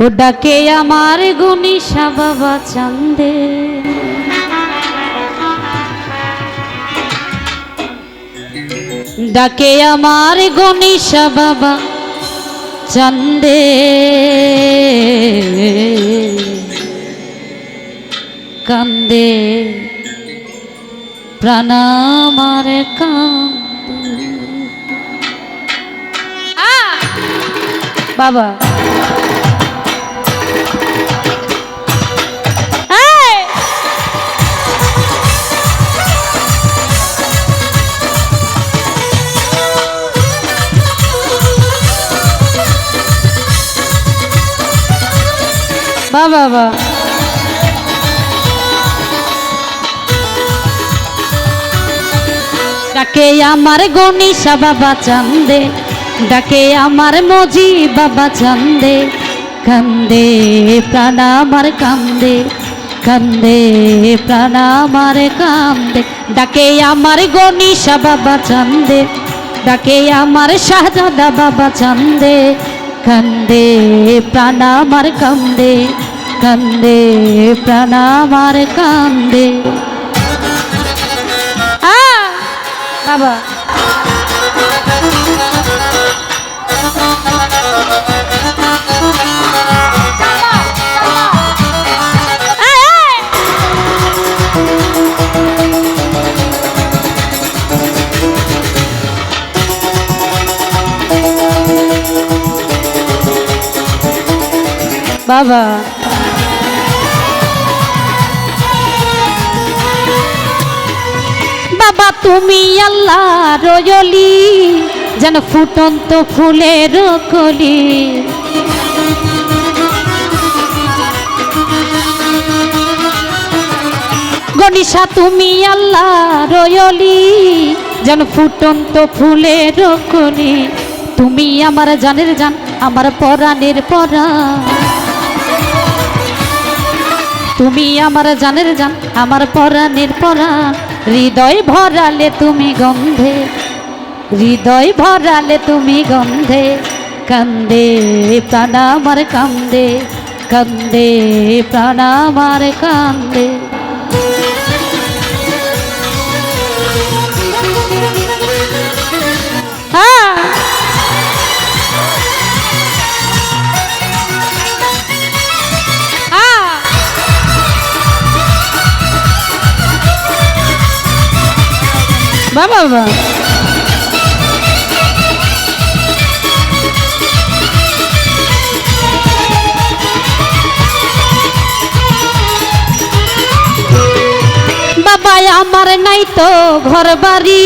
ডাকে আমার গুনিশা বাবা চান্দে। ডাকে আমার গণিসা বাবা চন্দে। কান্দে, প্রাণ আমার কান্দে! বাবা। বাহ বাহ ডাকে আমার গণিসা বাবা চান্দে, ডাকে আমার মজি বাবা চান্দে, কান্দে প্রাণ আমার কান্দে কান্দে প্রাণ আমার কান্দে। ডাকে আমার গণিসা বাবা চান্দে, ডাকে আমার শাহজাদা বাবা চান্দে, কান্দে প্রাণ আমার কান্দে। কান্দে প্রাণ আমার কান্দে আ বাবা এই, এই! বাবা বাবা, তুমি আল্লাহ রয়লি যেন ফুটন্ত ফুলের কলি। গণিসা তুমি আল্লাহ রয়লি যেন ফুটন্ত ফুলের কলি। তুমি আমার জানের জান, আমার পরাণের পরা তুমি আমার জানের জান, আমার পরাণের পরাণ। হৃদয় ভরালে তুমি গন্ধে, হৃদয় ভরালে তুমি গন্ধে, কান্দে প্রাণ আমার কান্দে কান্দে প্রাণ আমার কান্দে। বাবা বাবা বাবা আমার নাই তো ঘর বাড়ি,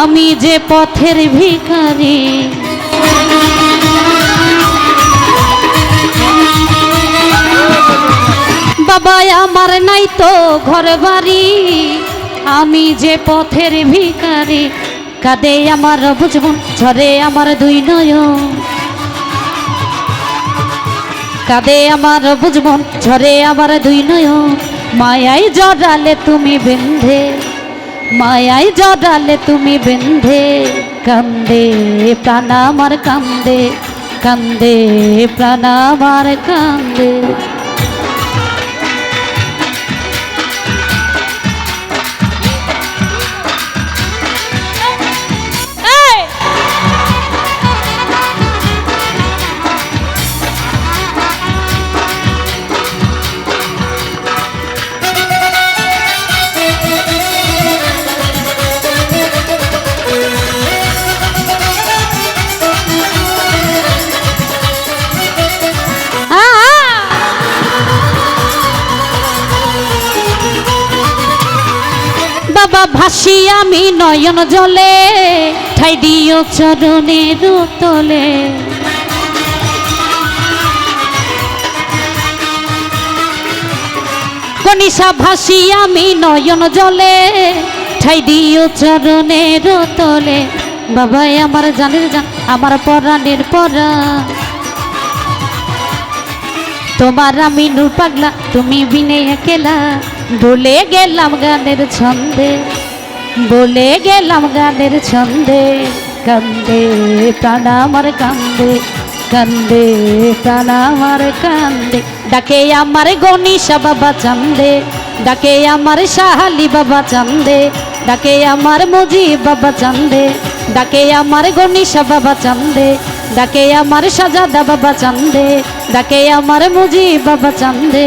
আমি যে পথের ভিখারি। বাবা আমার নাই তো ঘর বাড়ি আমি যে পথের ভিকারি কাঁদে আমার বুঝবন ঝরে আমার দুই নয়ন। কাঁদে আমার বুঝবন ঝরে আমার দুই নয়ন। মায়াই জড়ালে তুমি বেন্ধে মায়াই জড়ালে তুমি বেন্ধে কান্দে প্রাণ আমার কান্দে কান্দে প্রাণ আমার কান্দে বাবা ভাসি, আমি নয়ন জলে, ঠাই দিও চরণের তলে কনিষা ভাসি, আমি নয়ন জলে, ঠাই দিও চরণের তলে বাবা আমার জানের জান, আমার পরাণের পরা তোমার আমি নূর পাগলা, তুমি বিনে একেলা। বলে গেলাম গানের ছন্দে, বলে গেলাম গানের ছন্দে, কান্দে প্রাণ আমার কান্দে কান্দে প্রাণ আমার কান্দে। ডাকে আমার গণিসা বাবা চান্দে, ডাকে আমার সাহালি বাবা চান্দে, ডাকে আমার মুজি বাবা চান্দে, ডাকে আমার গণিসা বাবা চান্দে, ডাকে আমার সাজাদা বাবা চান্দে, ডাকে আমার মুজি বাবা চান্দে